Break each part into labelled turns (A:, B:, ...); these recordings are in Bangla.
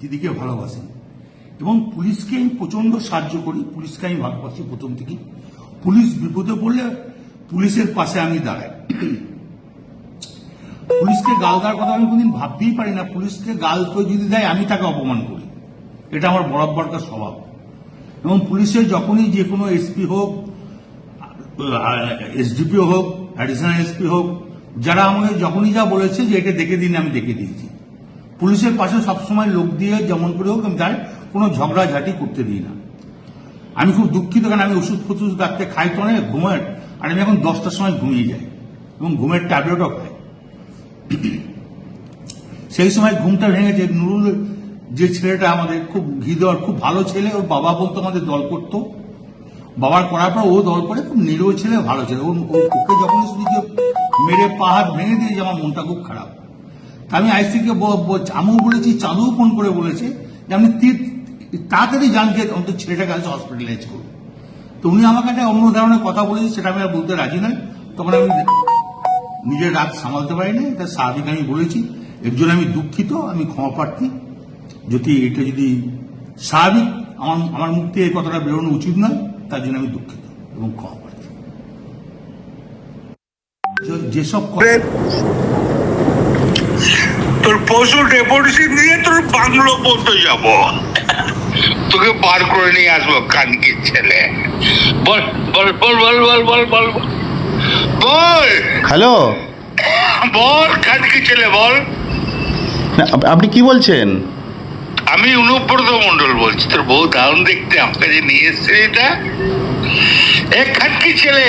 A: দিদিকে ভালোবাসি। এবং পুলিশকে আমি প্রচণ্ড সাহায্য করি। পুলিশকে আমি ভালোবাসি প্রথম থেকে পুলিশ বিপদে পড়লে পুলিশের পাশে আমি দাঁড়াই। পুলিশকে গাল দেওয়ার কথা আমি কোনদিন ভাবতেই পারি না। পুলিশকে গাল কেউ যদি দেয়, আমি তাকে অপমান করি। এটা আমার বরাবরকার স্বভাব। এবং পুলিশের যখনই যে কোনো এসপি হোক এসডিপিও হোক অ্যাডিশনাল এসপি হোক, যারা আমাকে যখনই যা বলেছে যে এটা দেখে দিন, আমি দেখে দিয়েছি। পুলিশের পাশে সবসময় লোক দিয়ে যেমন করে হোক, আমি তার কোনো ঝগড়াঝাটি করতে দিই না। আমি খুব দুঃখিত, কারণ আমি ওষুধ ফষুধ রাখতে খাই তো অনেক ঘুমের আর আমি এখন দশটার সময় ঘুমিয়ে যাই এবং ঘুমের ট্যাবলেটও খাই। সেই সময় ঘুমটা ভেঙেছে নুরুল, যে ছেলেটা আমাদের খুব ঘি দেওয়ার খুব ভালো ছেলে, ওর বাবা বলতো আমাদের দল করতো। বাবার করার পর ও দল করে, খুব নিরীহ ছেলে, ভালো ছেলে। ওর ওকে যখন শুধু মেরে পাহাড় ভেঙে দিয়েছে, আমার মনটা খুব খারাপ। আমি আইসিকে আমিও বলেছি, চাঁদুও ফোন করে বলেছে যে আপনি তাড়াতাড়ি যে অন্তত ছেলেটাকে আজ হসপিটালাইজ করুন। তো উনি আমাকে একটা অন্য ধরনের কথা বলেছে, সেটা আমি আর বলতে রাজি নয়। তখন আমি নিজের রাগ সামালতে পারিনি, এটা স্বাভাবিক আমি বলেছি। এর জন্য আমি দুঃখিত, আমি ক্ষমা প্রার্থী। যদি এটা যদি স্বাভাবিক, আমার আমার মুখ থেকে এই কথাটা বেরোনো উচিত নয়, তার জন্য আমি দুঃখিত এবং ক্ষমা প্রার্থী যে- যেসব
B: তোর পশু ডেপুটেশন দিয়ে তোর বাংলো পর্যন্ত যাব। তোকে বার করে নিয়ে আসব কানকির ছেলে। বল বল বল বল বল বল বল বল।
C: হ্যালো?
B: বল কানকি ছেলে বল।
C: আপনি কি বলছেন?
B: আমি অনুব্রত মন্ডল বলছি তোর বউ দারুণ দেখতে যে নিয়ে এসছে এটা। এ খাটকি ছেলে!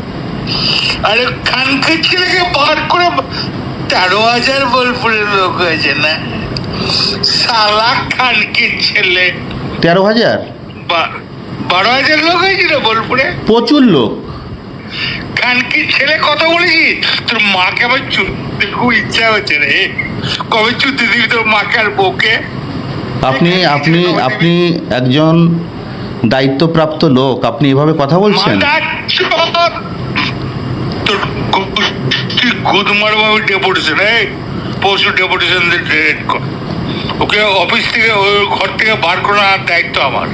B: আরে খানকি ছেলেকে বার করে তেরো হাজার বোলপুরের লোক হয়েছে না? সালা খানকি ছেলে।
C: তেরো হাজার?
B: বারো হাজার লোক হয়েছিল বোলপুরে?
C: প্রচুর লোক।
B: খানকি ছেলে কথা বলেছি? তোর মাকে আমার খুব ইচ্ছা হচ্ছে রে। কবে চুতে দিবি তোর মাকে আর বউকে?
C: আপনি আপনি আপনি একজন দায়িত্বপ্রাপ্ত লোক। আপনি এভাবে কথা বলছেন?
B: গুদমার বাবু ডেপুটেশন এই পশু ডেপুটেশন কর ওকে অফিস থেকে ওই ঘর থেকে বার করার দায়িত্ব আমার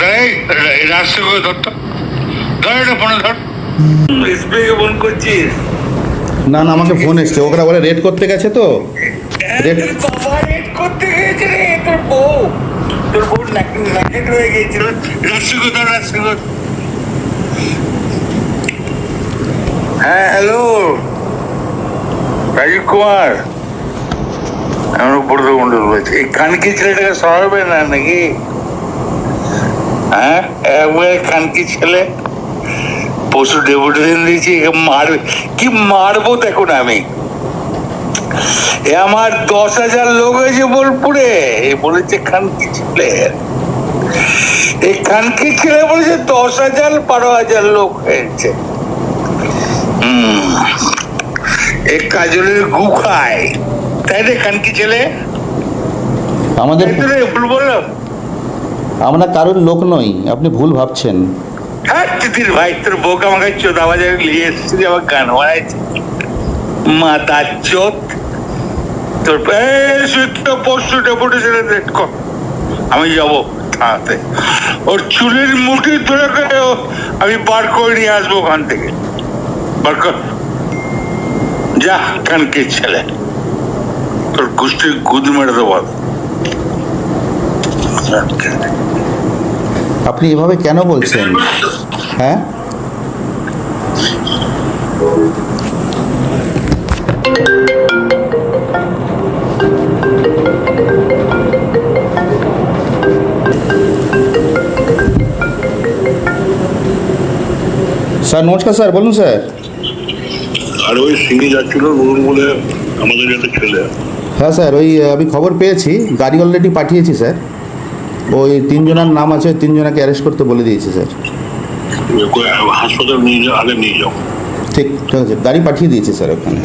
B: দেখ রাস্তা করে ধরতো ধর এটা ফোনে ধর এসবিআই ফোন করছিস
C: না না আমাকে ফোন এসছে ওরা বলে রেড করতে গেছে তো রেড
B: বাবা রেড করতে গিয়েছে রে তোর বউ তোর বউ ন্যাকেট হয়ে গিয়েছিল রাস্তা ধর রাস্তা কর হ্যাঁ হ্যালো কুমার, আমার উপর মন্ডল বলছি এই খানকি ছেলেটাকে সরাবে না নাকি? হ্যাঁ একবারে খানকি ছেলে? পশু ডেপুটেশন দিয়েছি, একে মারবে। কি মারবো দেখুন আমি। এ আমার দশ হাজার লোক হয়েছে বোলপুরে। এ বলেছে খানকি ছেলে? এই খানকি ছেলে বলেছে, দশ হাজার বারো হাজার লোক হয়েছে। হুম। এ কাজলের গু খায় তাই রে খানকি ছেলে
C: আমাদের
B: ভুল বললাম
C: আমরা কারোর লোক নই আপনি ভুল ভাবছেন।
B: হ্যাঁ তিতির ভাই তোর বউকে আমাকে চোদা বাজারে নিয়ে এসেছি যে আমার গান বানাইছে মাতা চোদ তোর পরশু ডেট কর আমি যাব থানাতে ওর চুলের মুঠি ধরে আমি বার করে নিয়ে আসব ওখান থেকে বার কর ಜಾ ಕಣಕ್ಕೆ ಛಲೆ ಅವ್ರ ಕುಸ್ತಿ ಗುದ್ದು ಮಾಡಿದವ
C: আপনি এভাবে কেন বলছেন হ্যাঁ স্যার নমস্কার স্যার বলুন স্যার
D: আর ওই সিঙ্গি যাচ্ছিল রুল বলে আমাদের একটা ছেলে।
C: হ্যাঁ স্যার ওই আমি খবর পেয়েছি। গাড়ি অলরেডি পাঠিয়েছি স্যার। ওই তিনজনের নাম আছে ওই তিনজনাকে অ্যারেস্ট করতে বলে দিয়েছি স্যার।
D: হাসপাতাল নিয়ে যাও আগে নিয়ে যাও।
C: ঠিক ঠিক আছে। গাড়ি পাঠিয়ে দিয়েছি স্যার ওখানে।